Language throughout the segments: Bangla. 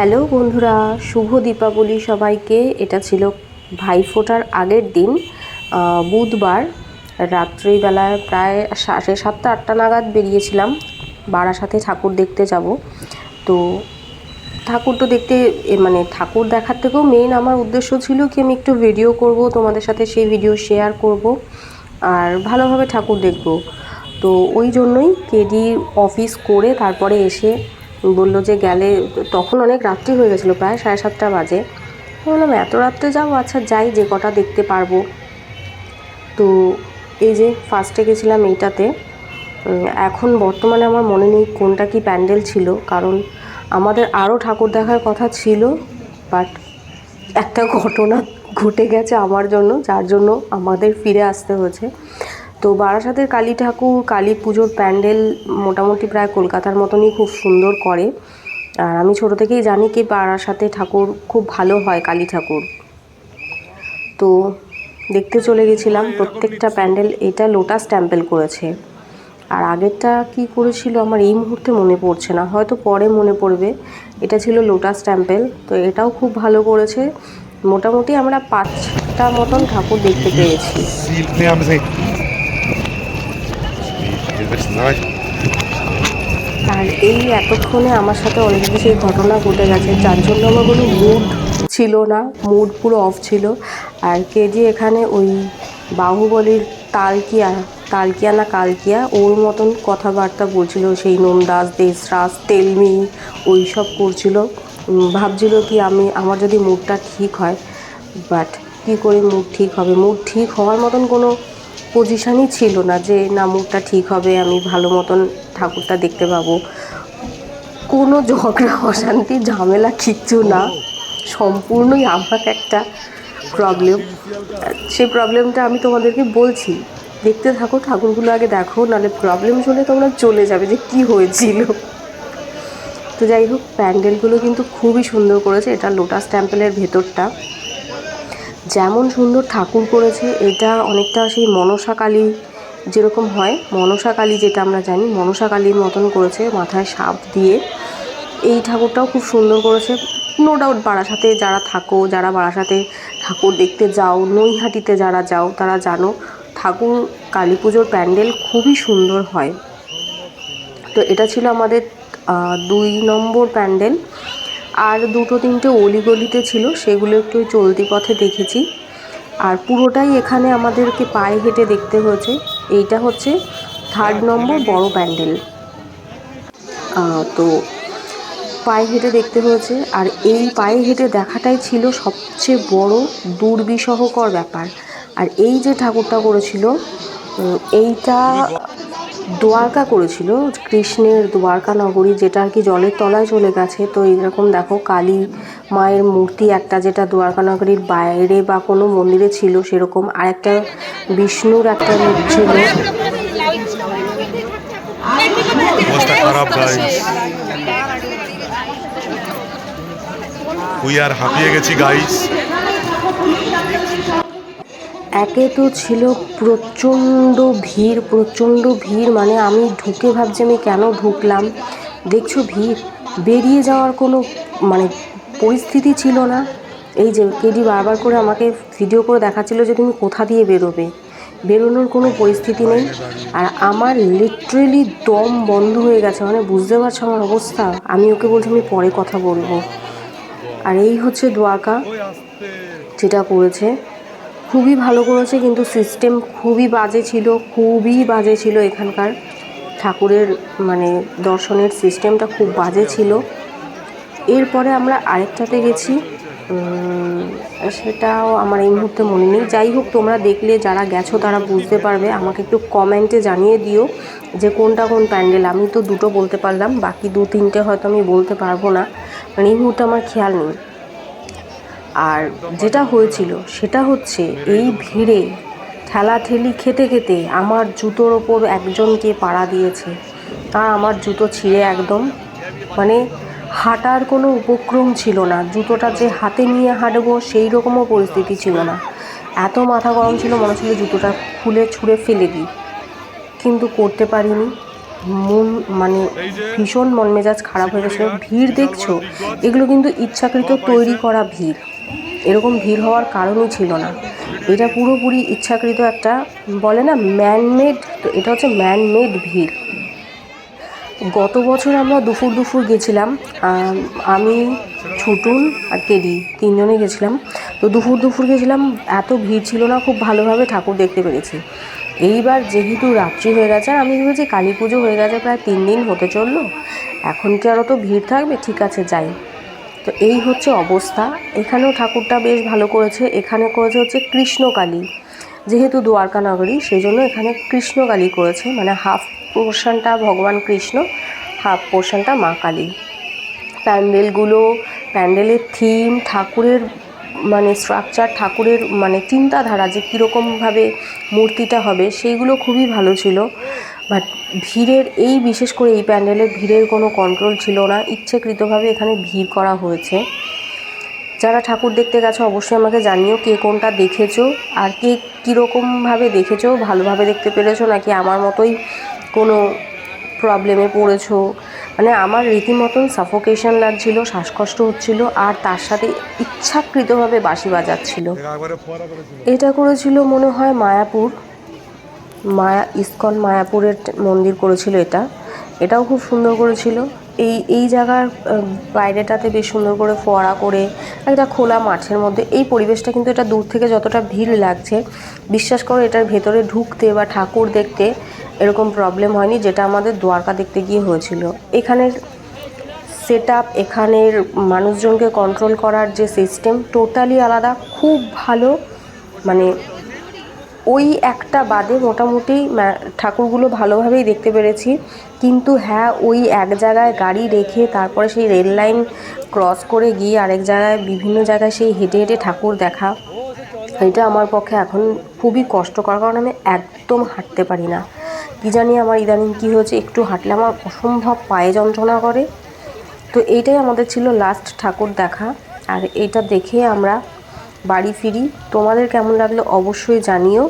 হ্যালো বন্ধুরা, শুভ দীপাবলি সবাইকে। এটা ছিল ভাইফোঁটার আগের দিন বুধবার রাত্রিবেলায় প্রায় সাড়ে সাতটা, আটটা নাগাদ বেরিয়েছিলাম বারাসাতে ঠাকুর দেখতে যাব। তো ঠাকুর তো দেখতে মানে ঠাকুর দেখার থেকেও মেন আমার উদ্দেশ্য ছিল কি আমি একটু ভিডিও করব, তোমাদের সাথে সেই ভিডিও শেয়ার করব আর ভালোভাবে ঠাকুর দেখব। তো ওই জন্যই কেডি অফিস করে তারপরে এসে বলল যে গেলে, তখন অনেক রাত্রি হয়ে গেছিল, প্রায় সাড়ে সাতটা বাজে। বললাম, এত রাত্রে যাব? আচ্ছা যাই, যে কটা দেখতে পারব। তো এই যে ফার্স্টে গেছিলাম এইটাতে এখন বর্তমানে আমার মনে নেই কোনটা কি প্যান্ডেল ছিল, কারণ আমাদের আরও ঠাকুর দেখার কথা ছিল, বাট একটা ঘটনা ঘটে গেছে আমার জন্য, যার জন্য আমাদের ফিরে আসতে হয়েছে। তো বারাসাতের কালী ঠাকুর, কালী পুজোর প্যান্ডেল মোটামুটি প্রায় কলকাতার মতনই খুব সুন্দর করে। আর আমি ছোটো থেকেই জানি কি বারাসাতে ঠাকুর খুব ভালো হয়, কালী ঠাকুর। তো দেখতে চলে গেছিলাম, প্রত্যেকটা প্যান্ডেল এটা লোটাস টেম্পেল করেছে। আর আগেরটা কি করেছিল আমার এই মুহূর্তে মনে পড়ছে না, হয়তো পরে মনে পড়বে। এটা ছিল লোটাস টেম্পেল, তো এটাও খুব ভালো করেছে। মোটামুটি আমরা পাঁচটা মতন ঠাকুর দেখতে পেয়েছি। Wissen nicht. আর এই এতক্ষণে আমার সাথে অলরেডি সেই ঘটনা ঘটে গেছে, যার জন্য আমার কোনো মুড ছিল না মুড পুরো অফ ছিল। আর কেজি এখানে ওই বাহুবলীর তালকিয়া তালকিয়া না কালকিয়া, ওর মতন কথাবার্তা বলছিল, সেই নোমদাস দেশরাজ তেলমি ওই সব করছিল। ভাবছিল কি আমি, আমার যদি মুডটা ঠিক হয় বাট কী করে মুড ঠিক হবে? মুড ঠিক হওয়ার মতন কোনো পজিশানই ছিল না যে, না মুডটা ঠিক হবে, আমি ভালো মতন ঠাকুরটা দেখতে পাবো। কোনো ঝগড়া, অশান্তি, ঝামেলা কিচ্ছু না। সম্পূর্ণই আমার একটা প্রবলেম সেই প্রবলেমটা আমি তোমাদেরকে বলছি। দেখতে থাকো, ঠাকুরগুলো আগে দেখো, নাহলে প্রবলেম শুনে তোমরা চলে যাবে যে কি হয়েছিল। তো যাই হোক, প্যান্ডেলগুলো কিন্তু খুবই সুন্দর করেছে। এটা লোটাস টেম্পলের ভেতরটা। যেমন সুন্দর ঠাকুর করেছে, এটা অনেকটা সেই মনসা কালী যেরকম হয়, মনসা কালী যেটা আমরা জানি, মনসা কালীর মতন করেছে মাথায় সাপ দিয়ে। এই ঠাকুরটাও খুব সুন্দর করেছে। নো ডাউট বারাসাতে যারা থাকো, যারা বারাসাতে ঠাকুর দেখতে যাও, নৈহাটিতে যারা যাও, তারা জানো ঠাকুর কালী পুজোর প্যান্ডেল খুবই সুন্দর হয়। তো এটা ছিল আমাদের দুই নম্বর প্যান্ডেল। আর দুটো তিনটে অলিগলিতে ছিল, সেগুলো একটু চলতি পথে দেখেছি। আর পুরোটাই এখানে আমাদেরকে পায়ে হেঁটে দেখতে হয়েছে। এইটা হচ্ছে থার্ড নম্বর বড় প্যান্ডেল। তো পায়ে হেঁটে দেখতে হয়েছে। আর এই পায়ে হেঁটে দেখাটাই ছিল সবচেয়ে বড় দুর্বিষহকর ব্যাপার। আর এই যে ঠাকুরটা করেছিল এইটা দ্বারকা করেছিল, কৃষ্ণের দ্বারকা নগরী, যেটা আর কি জলের তলায় চলে গেছে। তো এইরকম দেখো, কালী মায়ের মূর্তি একটা, যেটা দ্বারকা নগরীর বাইরে বা কোনো মন্দিরে ছিল সেরকম। আর একটা বিষ্ণুর একটা রূপ ছিল। উই আর হাঁপিয়ে গেছি গাইস একে তো ছিল প্রচণ্ড ভিড় প্রচণ্ড ভিড় মানে আমি ঢুকে ভাবছি আমি কেন ঢুকলাম। দেখছ ভিড়? বেরিয়ে যাওয়ার কোনো মানে পরিস্থিতি ছিল না। এই যে কেডি বারবার করে আমাকে ভিডিও করে দেখাচ্ছিলো যে তুমি কোথা দিয়ে বেরোবে। বেরোনোর কোনো পরিস্থিতি নেই। আর আমার লিটারেলি দম বন্ধ হয়ে গেছে মানে বুঝতে পারছ আমার অবস্থা? আমি ওকে বলছি, আমি পরে কথা বলব। আর এই হচ্ছে দ্বারকা যেটা করেছে। খুবই ভালো করেছে, কিন্তু সিস্টেম খুবই বাজে ছিল, খুবই বাজে ছিল এখানকার। ঠাকুরের মানে দর্শনের সিস্টেমটা খুব বাজে ছিল। এরপরে আমরা আরেকটাতে গেছি সেটাও আমার এই মুহূর্তে মনে নেই। যাই হোক, তোমরা দেখলে, যারা গেছো তারা বুঝতে পারবে। আমাকে একটু কমেন্টে জানিয়ে দিও যে কোনটা কোন প্যান্ডেল। আমি তো দুটো বলতে পারলাম, বাকি দু তিনটে হয়তো আমি বলতে পারব না। মানে এই মুহূর্তে আমার খেয়াল নেই। আর যেটা হয়েছিল সেটা হচ্ছে এই ভিড়ে ঠেলাঠেলি খেতে খেতে আমার জুতোর ওপর একজনকে পাড়া দিয়েছে। আর আমার জুতো ছিঁড়ে একদম মানে হাঁটার কোনো উপক্রম ছিল না। জুতোটা যে হাতে নিয়ে হাঁটবো সেই রকমও পরিস্থিতি ছিল না। এত মাথা গরম ছিল মনে হচ্ছিল জুতোটা খুলে ছুঁড়ে ফেলে দিই। কিন্তু করতে পারিনি। মন মানে ভীষণ মন মেজাজ খারাপ হয়ে গেছিল ভিড় দেখছ, এগুলো কিন্তু ইচ্ছাকৃত তৈরি করা ভিড়। এরকম ভিড় হওয়ার কারণই ছিল না। এটা পুরোপুরি ইচ্ছাকৃত একটা বলে না ম্যানমেড তো এটা হচ্ছে ম্যানমেড ভিড়। গত বছর আমরা দুপুর দুপুর গেছিলাম আমি, ছুটুন আর কেডি তিনজনে গেছিলাম। তো দুপুর দুপুর গেছিলাম, এত ভিড় ছিল না, খুব ভালোভাবে ঠাকুর দেখতে পেরেছি। এইবার যেহেতু রাত্রি হয়ে গেছে, আর আমি ভেবেছি কালী পুজো হয়ে গেছে, প্রায় তিন দিন হতে চলল। এখন কি আর অত ভিড় থাকবে? ঠিক আছে, যাই। তো এই হচ্ছে অবস্থা। এখানেও ঠাকুরটা বেশ ভালো করেছে। এখানে করেছে হচ্ছে কৃষ্ণকালী। যেহেতু দ্বারকা নগরী, সেই জন্য এখানে কৃষ্ণকালী করেছে। মানে হাফ পোর্শনটা ভগবান কৃষ্ণ, হাফ পোর্শনটা মা কালী। প্যান্ডেলগুলো, প্যান্ডেলের থিম, ঠাকুরের মানে স্ট্রাকচার ঠাকুরের মানে চিন্তাধারা যে কীরকমভাবে মূর্তিটা হবে, সেইগুলো খুবই ভালো ছিল। বাট ভিড়ের এই, বিশেষ করে এই প্যান্ডেলের ভিড়ের কোনো কন্ট্রোল ছিল না। ইচ্ছেকৃতভাবে এখানে ভিড় করা হয়েছে। যারা ঠাকুর দেখতে গেছো, অবশ্যই আমাকে জানিও কে কোনটা দেখেছ আর কে কীরকমভাবে দেখেছ। ভালোভাবে দেখতে পেরেছ নাকি আমার মতোই কোনো প্রবলেমে পড়েছো? মানে আমার রীতিমতন সাফোকেশন লাগছিল শ্বাসকষ্ট হচ্ছিল আর তার সাথে ইচ্ছাকৃতভাবে বাঁশি বাজাচ্ছিল। এটা করেছিল মনে হয় মায়াপুর। মায়া ইস্কন মায়াপুরের মন্দির করেছিল এটা। এটাও খুব সুন্দর করেছিল। এই এই জায়গার বাইরেটাতে বেশ সুন্দর করে ফোয়ারা করে একটা খোলা মাঠের মধ্যে, এই পরিবেশটা কিন্তু এটা দূর থেকে যতটা ভিড় লাগছে। বিশ্বাস করো, এটার ভেতরে ঢুকতে বা ঠাকুর দেখতে এরকম প্রবলেম হয়নি, যেটা আমাদের দ্বারকা দেখতে গিয়ে হয়েছিল। এখানের সেট আপ এখানের মানুষজনকে কন্ট্রোল করার যে সিস্টেম টোটালি আলাদা, খুব ভালো মানে ওই একটা বাদে মোটামুটি ঠাকুরগুলো ভালোভাবেই দেখতে পেরেছি। কিন্তু হ্যাঁ ওই এক জায়গায় গাড়ি রেখে তারপরে সেই রেল লাইন ক্রস করে গিয়ে আরেক জায়গায় বিভিন্ন জায়গায় সেই হেঁটে হেঁটে ঠাকুর দেখা। এটা আমার পক্ষে এখন খুবই কষ্টকর কারণ আমি একদম হাঁটতে পারি না। কী জানি আমার ইদানিং কী হয়েছে, একটু হাঁটলে আমার অসম্ভব পায়ে যন্ত্রণা করে। তো এইটাই আমাদের ছিল লাস্ট ঠাকুর দেখা। আর এটা দেখে আমরা বাড়ি ফিরি। তোমাদের কেমন লাগল অবশ্যই জানিও।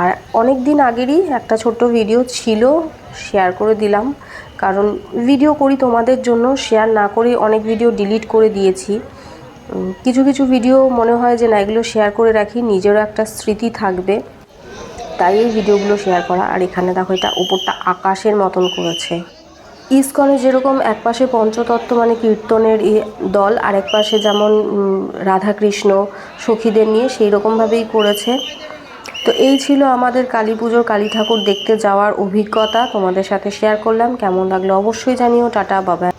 আর অনেক দিন আগেরই একটা ছোট্ট ভিডিও ছিল শেয়ার করে দিলাম। কারণ ভিডিও করি তোমাদের জন্য শেয়ার না করে অনেক ভিডিও ডিলিট করে দিয়েছি। কিছু কিছু ভিডিও মনে হয় যে না, এগুলো শেয়ার করে রাখি, নিজেরও একটা স্মৃতি থাকবে। তাই এই ভিডিওগুলো শেয়ার করা। আর এখানে দেখো এটা ওপরটা আকাশের মতন করেছে। ইসকনে যেরকম একপাশে পঞ্চতত্ত্ব মানে কীর্তনের দল আর এক পাশে যেমন রাধাকৃষ্ণ, সখীদের নিয়ে সেই রকমভাবেই করেছে। তো এই ছিল আমাদের কালী পুজোর কালী ঠাকুর দেখতে যাওয়ার অভিজ্ঞতা। তোমাদের সাথে শেয়ার করলাম। কেমন লাগল অবশ্যই জানিও। টাটা বাবা